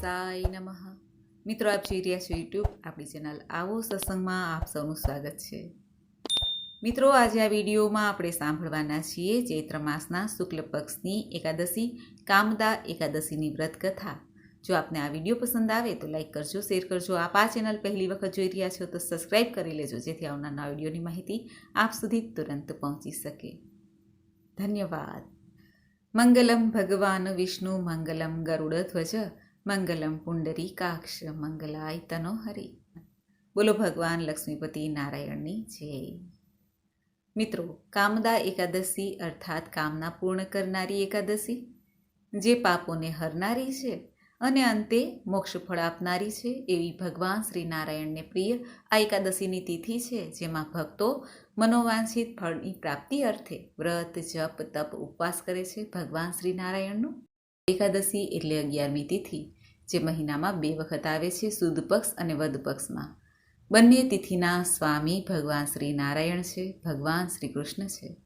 સાઈ નમઃ. મિત્રો, આપ જોઈ રહ્યા છો યુટ્યુબ આપણી ચેનલ આવો સત્સંગમાં આપ સૌનું સ્વાગત છે. મિત્રો, આજે આ વિડીયોમાં આપણે સાંભળવાના છીએ ચૈત્ર માસના શુક્લ પક્ષની એકાદશી, કામદા એકાદશીની વ્રત કથા જો આપને આ વીડિયો પસંદ આવે તો લાઈક કરજો, શેર કરજો. આપ આ ચેનલ પહેલી વખત જોઈ રહ્યા છો તો સબસ્ક્રાઈબ કરી લેજો, જેથી આવનારના વિડીયોની માહિતી આપ સુધી તુરંત પહોંચી શકે. ધન્યવાદ. મંગલમ ભગવાન વિષ્ણુ, મંગલમ ગરુડધ્વજ મંગલમ પુંડરી કાક્ષ મંગલાય તનો હરિ બોલો ભગવાન લક્ષ્મીપતિ નારાયણની જય. મિત્રો, કામદા એકાદશી અર્થાત કામના પૂર્ણ કરનારી એકાદશી, જે પાપોને હરનારી છે અને અંતે મોક્ષ ફળ આપનારી છે એવી ભગવાન શ્રી નારાયણને પ્રિય આ એકાદશીની તિથિ છે, જેમાં ભક્તો મનોવાંછિત ફળની પ્રાપ્તિ અર્થે વ્રત, જપ, તપ ઉપવાસ કરે છે ભગવાન શ્રી નારાયણનું. એકાદશી એટલે અગિયારમી તિથિ, જે મહિનામાં બે વખત આવે છે સુદ પક્ષ અને વદ પક્ષમાં. બંને તિથિના સ્વામી ભગવાન શ્રી નારાયણ છે, ભગવાન શ્રી કૃષ્ણ છે.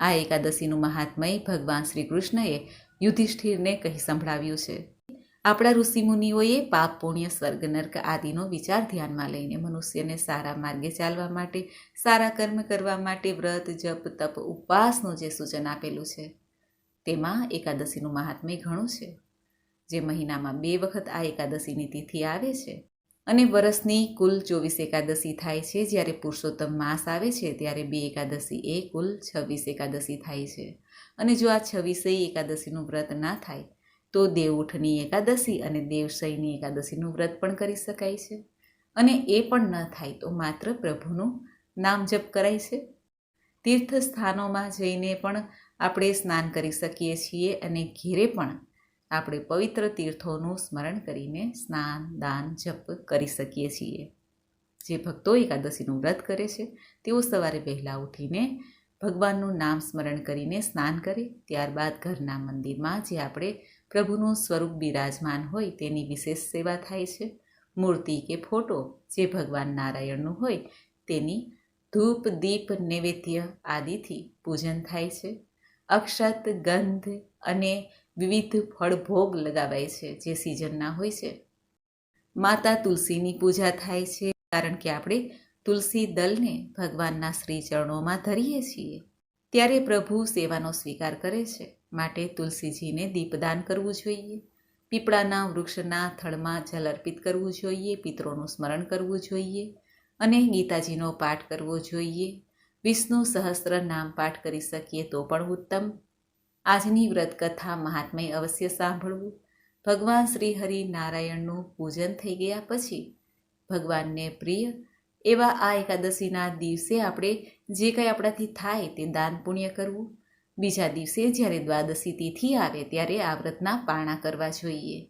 આ એકાદશીનું મહાત્મય ભગવાન શ્રી કૃષ્ણએ યુધિષ્ઠિરને કહી સંભળાવ્યું છે. આપણા ઋષિમુનિઓએ પાપ, પુણ્ય, સ્વર્ગ, નર્ક આદિનો વિચાર ધ્યાનમાં લઈને મનુષ્યને સારા માર્ગે ચાલવા માટે, સારા કર્મ કરવા માટે વ્રત, જપ, તપ, ઉપવાસનું જે સૂચન આપેલું છે તેમાં એકાદશીનું મહાત્મ્ય ઘણું છે. જે મહિનામાં બે વખત આ એકાદશીની તિથિ આવે છે અને વરસની કુલ ચોવીસ એકાદશી થાય છે. જ્યારે પુરુષોત્તમ માસ આવે છે, ત્યારે બે એકાદશી એ કુલ છવ્વીસ એકાદશી થાય છે. અને જો આ છવ્વીસેય એકાદશીનું વ્રત ના થાય, તો દેવઉઠની એકાદશી અને દેવશયની એકાદશીનું વ્રત પણ કરી શકાય છે. અને એ પણ ન થાય, તો માત્ર પ્રભુનું નામ જપ કરાય છે. તીર્થ સ્થાનોમાં જઈને પણ આપણે સ્નાન કરી શકીએ છીએ અને ઘેરે પણ આપણે પવિત્ર તીર્થોનું સ્મરણ કરીને સ્નાન, દાન, જપ કરી શકીએ છીએ. જે ભક્તો એકાદશીનું વ્રત કરે છે, તેઓ સવારે વહેલા ઉઠીને ભગવાનનું નામ સ્મરણ કરીને સ્નાન કરે. ત્યારબાદ ઘરના મંદિરમાં જે આપણે પ્રભુનું સ્વરૂપ બિરાજમાન હોય તેની વિશેષ સેવા થાય છે. મૂર્તિ કે ફોટો જે ભગવાન નારાયણનું હોય તેની ધૂપ, દીપ, નૈવેદ્ય આદિથી પૂજન થાય છે. અક્ષત, ગંધ અને વિવિધ ફળ ભોગ લગાવાય છે, જે સિઝનના હોય છે. માતા તુલસીની પૂજા થાય છે, કારણ કે આપણે તુલસી દલને ભગવાનના શ્રી ચરણોમાં ધરીએ છીએ. ત્યારે પ્રભુ સેવાનો સ્વીકાર કરે છે, માટે તુલસીજીને દીપદાન કરવું જોઈએ. પીપળાના વૃક્ષના થળમાં જલ અર્પિત કરવું જોઈએ, પિતરોનું સ્મરણ કરવું જોઈએ અને ગીતાજીનો પાઠ કરવો જોઈએ. વિષ્ણુ સહસ્ત્ર નામ પાઠ કરી શકીએ તો પણ ઉત્તમ. આજની વ્રત કથા મહાત્મય અવશ્ય સાંભળવું. ભગવાન શ્રી હરિ નારાયણનું પૂજન થઈ ગયા પછી ભગવાનને પ્રિય એવા આ એકાદશીના દિવસે આપણે જે કંઈ આપણાથી થાય તે દાન પુણ્ય કરવું. બીજા દિવસે જ્યારે દ્વાદશી તિથિ આવે ત્યારે આ વ્રતના પારણા કરવા જોઈએ.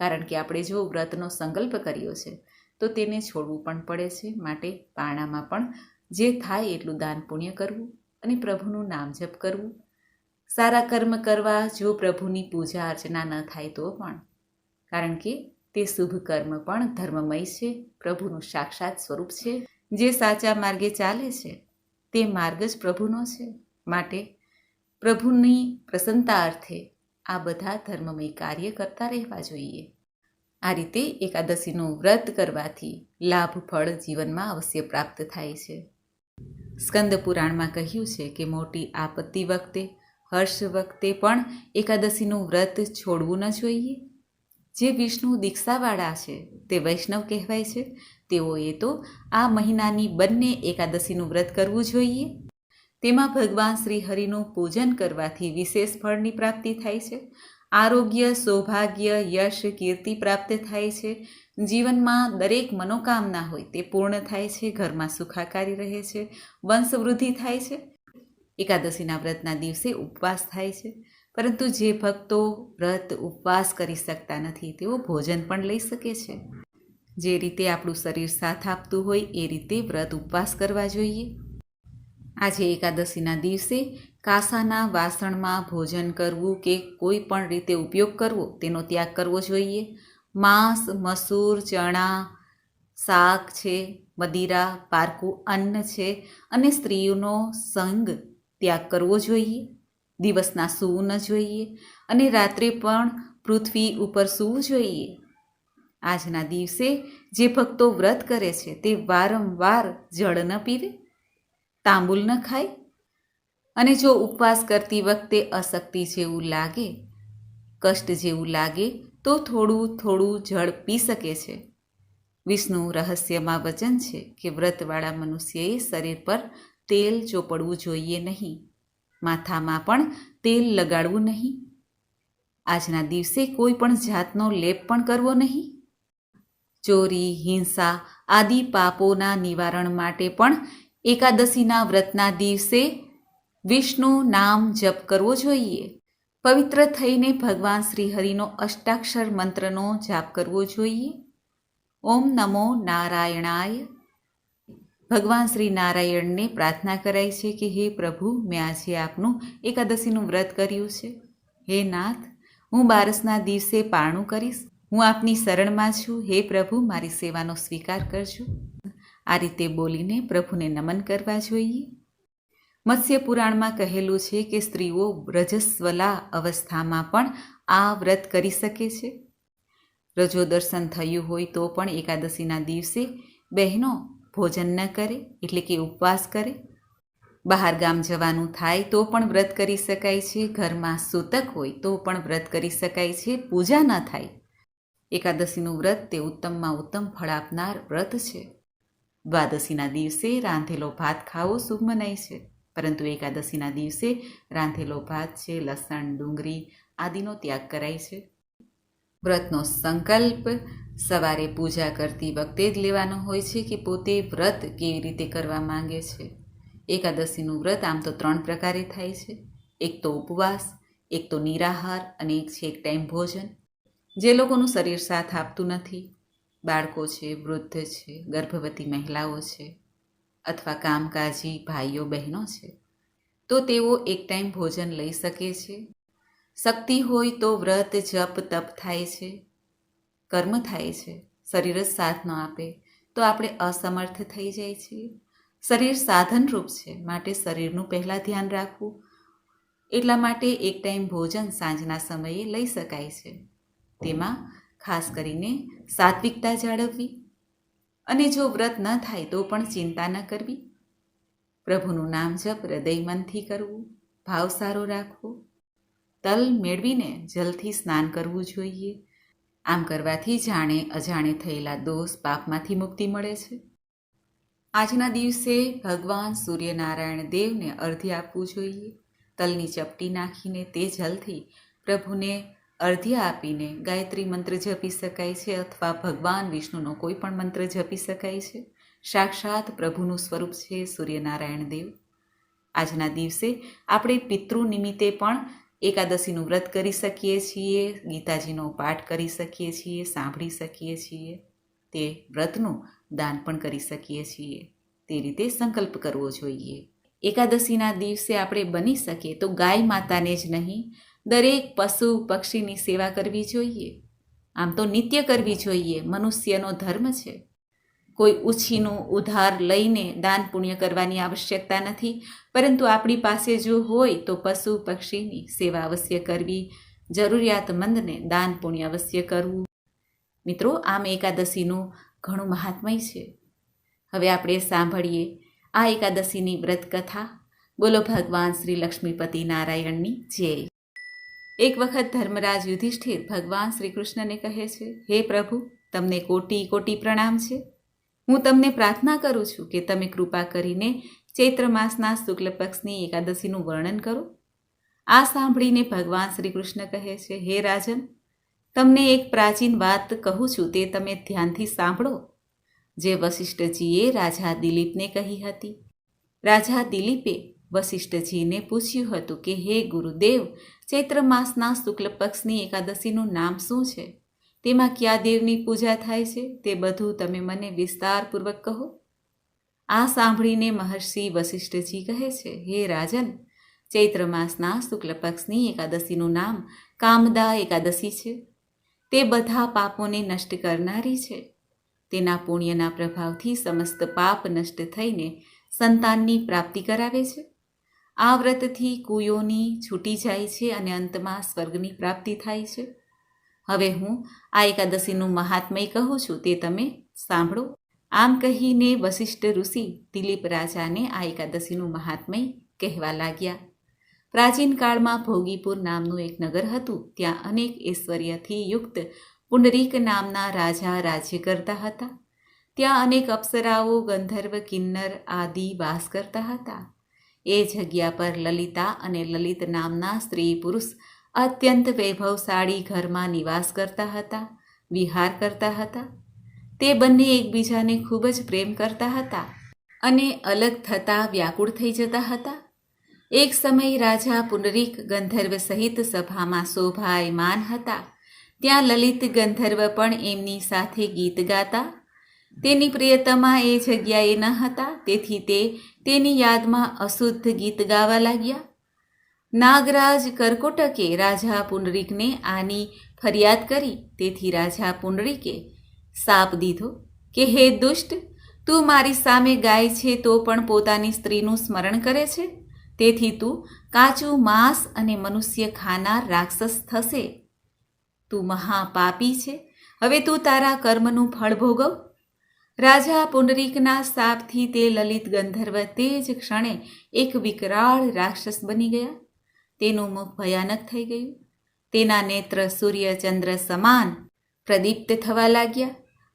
કારણ કે આપણે જો વ્રતનો સંકલ્પ કર્યો છે તો તેને છોડવું પણ પડે છે, માટે પારણામાં પણ જે થાય એટલું દાન પુણ્ય કરવું અને પ્રભુનું નામ જપ કરવું. સારા કર્મ કરવા, જો પ્રભુની પૂજા અર્ચના ન થાય તો પણ. કારણ કે તે શુભ કર્મ પણ ધર્મમય છે, પ્રભુનું સાક્ષાત સ્વરૂપ છે. જે સાચા માર્ગે ચાલે છે, તે માર્ગ જ પ્રભુનો છે. માટે પ્રભુની પ્રસન્નતા અર્થે આ બધા ધર્મમય કાર્ય કરતા રહેવા જોઈએ. આ રીતે એકાદશીનું વ્રત કરવાથી લાભ, ફળ જીવનમાં અવશ્ય પ્રાપ્ત થાય છે. સ્કંદ પુરાણમાં કહ્યું છે કે મોટી આપત્તિ વખતે, હર્ષ વખતે પણ એકાદશીનું વ્રત છોડવું ન જોઈએ. જે વિષ્ણુ દીક્ષાવાળા છે, તે વૈષ્ણવ કહેવાય છે. તેઓએ તો આ મહિનાની બંને એકાદશીનું વ્રત કરવું જોઈએ. તેમાં ભગવાન શ્રી હરિનું પૂજન કરવાથી વિશેષ ફળની પ્રાપ્તિ થાય છે. આરોગ્ય, સૌભાગ્ય, યશ, કીર્તિ પ્રાપ્ત થાય છે. જીવનમાં દરેક મનોકામના હોય તે પૂર્ણ થાય છે, ઘરમાં સુખાકારી રહે છે વંશવૃદ્ધિ થાય છે, એકાદશીના વ્રતના દિવસે ઉપવાસ થાય છે. પરંતુ જે ભક્તો વ્રત ઉપવાસ કરી શકતા નથી, તેઓ ભોજન પણ લઈ શકે છે. જે રીતે આપણું શરીર સાથ આપતું હોય, એ રીતે વ્રત ઉપવાસ કરવા જોઈએ. આજે એકાદશીના દિવસે કાસાના વાસણમાં ભોજન કરવું કે કોઈ પણ રીતે ઉપયોગ કરવો, તેનો ત્યાગ કરવો જોઈએ. માંસ, મસૂર, ચણા, શાક છે, મદિરા, પારકું, અન્ન છે અને સ્ત્રીઓનો સંગ ત્યાગ કરવો જોઈએ. દિવસના સૂવું ન જોઈએ અને રાત્રે પણ પૃથ્વી ઉપર સૂવું જોઈએ. આજના દિવસે જે ભક્તો વ્રત કરે છે તે વારંવાર જળ ન પીવે, તાંબુલ ન ખાય અને જો ઉપવાસ કરતી વખતે અશક્તિ જેવું લાગે, કષ્ટ જેવું લાગે, તો થોડું થોડું જળ પી શકે છે. વિષ્ણુ રહસ્યમાં વચન છે કે વ્રતવાળા મનુષ્યએ શરીર પર તેલ ચોપડવું જોઈએ નહીં, માથામાં પણ તેલ લગાડવું નહીં. આજના દિવસે કોઈ પણ જાતનો લેપ પણ કરવો નહીં. ચોરી, હિંસા આદિ પાપોના નિવારણ માટે પણ એકાદશીના વ્રતના દિવસે વિષ્ણુ નામ જપ કરવો જોઈએ. પવિત્ર થઈને ભગવાન શ્રીહરિનો અષ્ટાક્ષર મંત્રનો જાપ કરવો જોઈએ. ઓમ નમો નારાયણાય. ભગવાન શ્રી નારાયણને પ્રાર્થના કરાય છે કે હે પ્રભુ, મેં આજે આપનું એકાદશીનું વ્રત કર્યું છે. હે નાથ, હું બારસના દિવસે પારણું કરીશ. હું આપની શરણમાં છું. હે પ્રભુ, મારી સેવાનો સ્વીકાર કરજો. આ રીતે બોલીને પ્રભુને નમન કરવા જોઈએ. મત્સ્ય પુરાણમાં કહેલું છે કે સ્ત્રીઓ રજસ્વલા અવસ્થામાં પણ આ વ્રત કરી શકે છે. રજો દર્શન થયું હોય તો પણ એકાદશીના દિવસે બહેનો ભોજન ન કરે, એટલે કે ઉપવાસ કરે. બહાર ગામ જવાનું થાય તો પણ વ્રત કરી શકાય છે. ઘરમાં સૂતક હોય તો પણ વ્રત કરી શકાય છે. પૂજા ન થાય. એકાદશીનું વ્રત તે ઉત્તમમાં ઉત્તમ ફળ આપનાર વ્રત છે. દ્વાદશીના દિવસે રાંધેલો ભાત ખાવો શુભ મનાય છે. પરંતુ એકાદશીના દિવસે રાંધેલો ભાત છે, લસણ, ડુંગળી આદિનો ત્યાગ કરાય છે. વ્રતનો સંકલ્પ સવારે પૂજા કરતી વખતે જ લેવાનો હોય છે કે પોતે વ્રત કેવી રીતે કરવા માંગે છે. એકાદશીનું વ્રત આમ તો ત્રણ પ્રકારે થાય છે. એક તો ઉપવાસ, એક તો નિરાહાર અને એક છે એક ટાઈમ ભોજન. જે લોકોનું શરીર સાથ આપતું નથી. બાળકો છે, વૃદ્ધ છે, ગર્ભવતી મહિલાઓ છે. અથવા કામકાજી, ભાઈઓ, બહેનો છે, તો તેઓ એક ટાઈમ ભોજન લઈ શકે છે. શક્તિ હોય તો વ્રત, જપ, તપ થાય છે. કર્મ થાય છે. શરીર જ સાથ ન આપે. તો આપણે અસમર્થ થઈ જાય છીએ. શરીર સાધનરૂપ છે. માટે શરીરનું પહેલાં ધ્યાન રાખવું. એટલા માટે એક ટાઈમ ભોજન સાંજના સમયે લઈ શકાય છે. તેમાં ખાસ કરીને સાત્વિકતા જાળવવી અને જો વ્રત ન થાય તો પણ ચિંતા ન કરવી. પ્રભુનું નામ જપ હૃદય મનથી કરવું, ભાવ સારો રાખવો. તલ મેળવીને જલથી સ્નાન કરવું જોઈએ. આમ કરવાથી જાણે અજાણે થયેલા દોષ પાપમાંથી મુક્તિ મળે છે. આજના દિવસે ભગવાન સૂર્યનારાયણ દેવને અર્ધ્ય આપવું જોઈએ. તલની ચપટી નાખીને તે જલથી પ્રભુને અર્ધ્ય આપીને ગાયત્રી મંત્ર જપી શકાય છે અથવા ભગવાન વિષ્ણુનો કોઈ પણ મંત્ર જપી શકાય છે? સાક્ષાત પ્રભુનું સ્વરૂપ છે સૂર્યનારાયણ દેવ. આજના દિવસે આપણે પિતૃ નિમિત્તે પણ એકાદશીનું વ્રત કરી શકીએ છીએ, ગીતાજીનો પાઠ કરી શકીએ છીએ, સાંભળી શકીએ છીએ, તે વ્રતનું દાન પણ કરી શકીએ છીએ. તે રીતે સંકલ્પ કરવો જોઈએ. એકાદશીના દિવસે આપણે બની શકીએ તો ગાય માતાને જ નહીં દરેક પશુ પક્ષીની સેવા કરવી જોઈએ. આમ તો નિત્ય કરવી જોઈએ. મનુષ્યનો ધર્મ છે. કોઈ ઉછીનું ઉધાર લઈને દાન પુણ્ય કરવાની આવશ્યકતા નથી. પરંતુ આપણી પાસે જો હોય તો પશુ પક્ષીની સેવા અવશ્ય કરવી જરૂરિયાતમંદને દાન પુણ્ય અવશ્ય કરવું. મિત્રો, આમ એકાદશીનું ઘણું મહાત્મય છે. હવે આપણે સાંભળીએ આ એકાદશીની વ્રત કથા બોલો ભગવાન શ્રી લક્ષ્મીપતિ નારાયણની જય. એક વખત ધર્મરાજ યુધિષ્ઠિર ભગવાન શ્રી કૃષ્ણને કહે છે, હે પ્રભુ, તમને કોટી કોટી પ્રણામ છે. હું તમને પ્રાર્થના કરું છું કે તમે કૃપા કરીને ચૈત્ર માસના શુક્લ પક્ષની એકાદશીનું વર્ણન કરો. આ સાંભળીને ભગવાન શ્રી કૃષ્ણ કહે છે, હે રાજન, તમને એક પ્રાચીન વાત કહું છું, તે તમે ધ્યાનથી સાંભળો. જે વશિષ્ઠજીએ રાજા દિલીપને કહી હતી. રાજા દિલીપે વશિષ્ઠજીને પૂછ્યું હતું કે, હે ગુરુદેવ, ચૈત્ર માસના શુક્લ પક્ષની એકાદશીનું નામ શું છે? તેમાં કયા દેવની પૂજા થાય છે? તે બધું તમે મને વિસ્તારપૂર્વક કહો. આ સાંભળીને મહર્ષિ વશિષ્ઠજી કહે છે, હે રાજન, ચૈત્ર માસના શુક્લ પક્ષની એકાદશીનું નામ કામદા એકાદશી છે. તે બધા પાપોને નષ્ટ કરનારી છે. તેના પુણ્યના પ્રભાવથી સમસ્ત પાપ નષ્ટ થઈને સંતાનની પ્રાપ્તિ કરાવે છે. આ વ્રતથી કુયોની છૂટી જાય છે અને અંતમાં સ્વર્ગની પ્રાપ્તિ થાય છે. હવે હું આ એકાદશીનું મહાત્મય કહું છું તે તમે સાંભળો. આમ કહીને વશિષ્ઠ ઋષિ દિલીપ રાજાને આ એકાદશીનું મહાત્મય કહેવા લાગ્યા. પ્રાચીન કાળમાં ભોગીપુર નામનું એક નગર હતું, ત્યાં અનેક ઐશ્વર્યથી યુક્ત પુંડરીક નામના રાજા રાજ્ય કરતા હતા. ત્યાં અનેક અપ્સરાઓ, ગંધર્વ, કિન્નર આદિ વાસ કરતા હતા. એ જગ્યા પર લલિતા અને લલિત નામના સ્ત્રી પુરુષ અત્યંત વૈભવશાળી ઘરમાં નિવાસ કરતા હતા, વિહાર કરતા હતા. તે બંને એકબીજાને ખૂબ જ પ્રેમ કરતા હતા અને અલગ થતાં વ્યાકુળ થઈ જતા હતા. એક સમય રાજા પુનરીક ગંધર્વ સહિત સભામાં શોભાયમાન હતા. ત્યાં લલિત ગંધર્વ પણ એમની સાથે ગીત ગાતા તેની પ્રિયતમા એ જગ્યાએ ન હતા, તેથી તે તેની યાદમાં અશુદ્ધ ગીત ગાવા લાગ્યા. નાગરાજ કરકોટકે રાજા પુંડરીકને આની ફરિયાદ કરી, તેથી રાજા પુંડરીકે સાપ દીધો કે, હે દુષ્ટ, તું મારી સામે ગાય છે તો પણ પોતાની સ્ત્રીનું સ્મરણ કરે છે? તેથી તું કાચું માંસ અને મનુષ્ય ખાનાર રાક્ષસ થશે. તું મહાપાપી છે. હવે તું તારા કર્મનું ફળ ભોગવ. રાજા પુંડરીકના સાપથી તે લલિત ગંધર્વ તે જ ક્ષણે એક વિકરાળ રાક્ષસ બની ગયા. તેનું મુખ ભયાનક થઈ ગયું. તેના નેત્ર સૂર્ય ચંદ્ર સમાન પ્રદીપ્ત થવા લાગ્યા.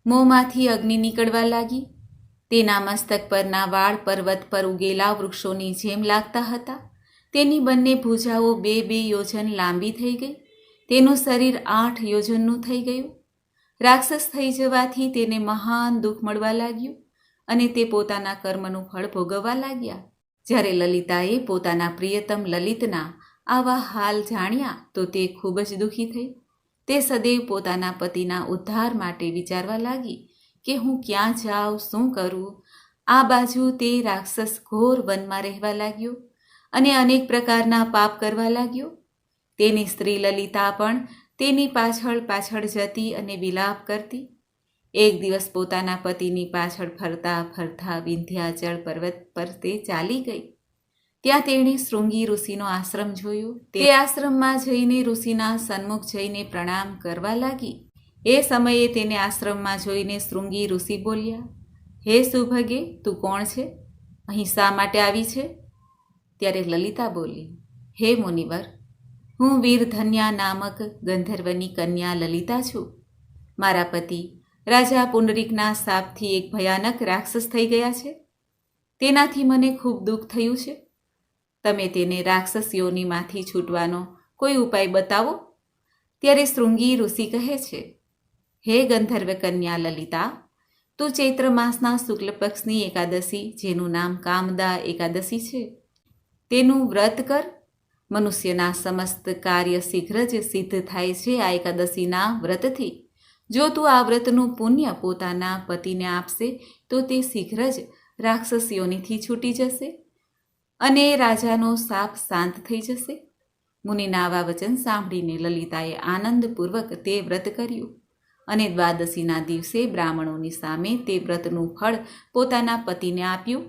મોંમાંથી અગ્નિ નીકળવા લાગી. તેના મસ્તક પરના વાળ પર્વત પર ઉગેલા વૃક્ષોની જેમ લાગતા હતા. તેની બંને ભૂજાઓ બે બે યોજન લાંબી થઈ ગઈ. તેનું શરીર આઠ યોજનનું થઈ ગયું. રાક્ષસ થઈ જવાથી તેને મહાન દુઃખ મળવા લાગ્યું અને તે પોતાના કર્મનું ફળ ભોગવવા લાગ્યા. જ્યારે લલિતાએ પોતાના પ્રિયતમ લલિતના આવા હાલ જાણ્યા તો તે ખૂબ જ દુઃખી થઈ. તે સદૈવ પોતાના પતિના ઉદ્ધાર માટે વિચારવા લાગી કે હું ક્યાં જાઉં, શું કરું? આ બાજુ તે રાક્ષસ ઘોર વનમાં રહેવા લાગ્યો અને અનેક પ્રકારના પાપ કરવા લાગ્યો. તેની સ્ત્રી લલિતા પણ તેની પાછળ પાછળ જતી અને વિલાપ કરતી. એક દિવસ પોતાના પતિની પાછળ ફરતા ફરતા વિંધ્યાચળ પર્વત પર તે ચાલી ગઈ. ત્યાં તેણે શૃંગી ઋષિનો આશ્રમ જોયો. તે આશ્રમમાં જઈને ઋષિના સન્મુખ જઈને પ્રણામ કરવા લાગી. એ સમયે તેને આશ્રમમાં જોઈને શૃંગી ઋષિ બોલ્યા, હે સુભગે, તું કોણ છે? અહીં શા માટે આવી છે? ત્યારે લલિતા બોલી, હે મુનિવર હું વીરધન્યા નામક ગંધર્વની કન્યા લલિતા છું. મારા પતિ રાજા પુનરિકના સાપથી એક ભયાનક રાક્ષસ થઈ ગયા છે. તેનાથી મને ખૂબ દુઃખ થયું છે. તમે તેને રાક્ષસ યોનિમાંથી છૂટવાનો કોઈ ઉપાય બતાવો? ત્યારે શૃંગી ઋષિ કહે છે, હે ગંધર્વ કન્યા લલિતા, તું ચૈત્ર માસના શુક્લ પક્ષની એકાદશી, જેનું નામ કામદા એકાદશી છે, તેનું વ્રત કર મનુષ્યના સમસ્ત કાર્ય શીઘ્ર જ સિદ્ધ થાય છે આ એકાદશીના વ્રતથી. જો તું આ વ્રતનું પુણ્ય પોતાના પતિને આપશે, તો તે શીઘ્ર જ રાક્ષસીઓનીથી છૂટી જશે અને રાજાનો સાપ શાંત થઈ જશે. મુનિના આવા વચન સાંભળીને લલિતાએ આનંદપૂર્વક તે વ્રત કર્યું અને દ્વાદશીના દિવસે બ્રાહ્મણોની સામે તે વ્રતનું ફળ પોતાના પતિને આપ્યું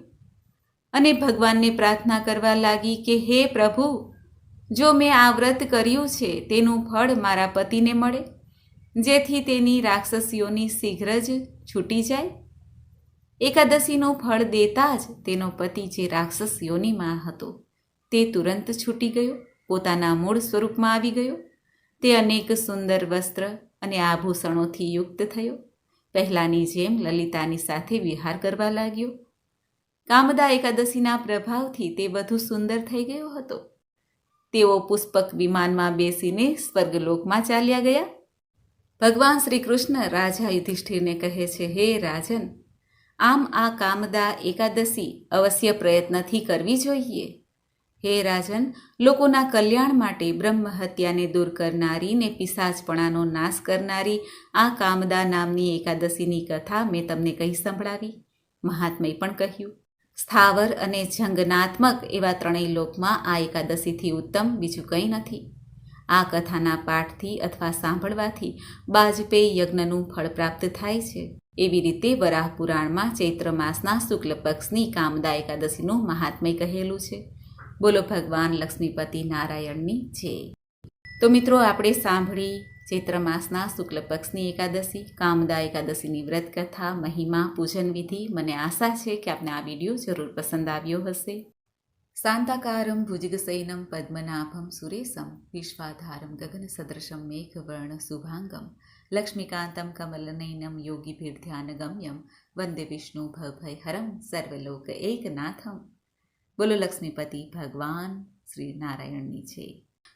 અને ભગવાનને પ્રાર્થના કરવા લાગી કે, હે પ્રભુ જો મેં આ વ્રત કર્યું છે, તેનું ફળ મારા પતિને મળે. જેથી તેની રાક્ષસીઓની શીઘ્ર જ છૂટી જાય. એકાદશીનું ફળ દેતા જ તેનો પતિ જે રાક્ષસીઓની માં હતો, તે તુરંત છૂટી ગયો. પોતાના મૂળ સ્વરૂપમાં આવી ગયો. તે અનેક સુંદર વસ્ત્ર અને આભૂષણોથી યુક્ત થયો. પહેલાંની જેમ લલિતાની સાથે વિહાર કરવા લાગ્યો. કામદા એકાદશીના પ્રભાવથી તે વધુ સુંદર થઈ ગયો હતો. તેઓ પુષ્પક વિમાનમાં બેસીને સ્વર્ગલોકમાં ચાલ્યા ગયા. ભગવાન શ્રી કૃષ્ણ રાજા યુધિષ્ઠિરને કહે છે, હે રાજન, આમ આ કામદા એકાદશી અવશ્ય પ્રયત્નથી કરવી જોઈએ. હે રાજન, લોકોના કલ્યાણ માટે બ્રહ્મ હત્યાને દૂર કરનારી ને પિશાચપણાનો નાશ કરનારી આ કામદા નામની એકાદશીની કથા મેં તમને કહી સંભળાવી. મહાત્મય પણ કહ્યું સ્થાવર અને જંગનાત્મક એવા ત્રણેય લોકમાં આ એકાદશીથી ઉત્તમ બીજું કંઈ નથી. આ કથાના પાઠથી અથવા સાંભળવાથી બાજપેયી યજ્ઞનું ફળ પ્રાપ્ત થાય છે. એવી રીતે વરાહ પુરાણમાં ચૈત્ર માસના શુક્લ પક્ષની કામદા એકાદશીનું મહાત્મય કહેલું છે. બોલો ભગવાન લક્ષ્મીપતિ નારાયણની જય. તો મિત્રો, આપણે સાંભળી ચૈત્ર માસના શુક્લ પક્ષની એકાદશી, કામદા એકાદશીની વ્રત કથા મહિમા, પૂજન વિધિ. મને આશા છે કે આપને આ વીડિયો જરૂર પસંદ આવ્યો હશે. શાંતાકારમ ભુજગસૈનમ પદ્મનાભમ સુરેશમ. વિશ્વાધારમ ગગન સદૃશમ મેઘવર્ણ શુભાંગમ. લક્ષ્મીકાંતમ કમલનયનમ યોગીભીર્ધ્યાનગમ્યમ વંદે વિષ્ણુ ભવભયહરમ સર્વલોક એકનાથમ. બોલો લક્ષ્મીપતિ ભગવાન શ્રી નારાયણની છે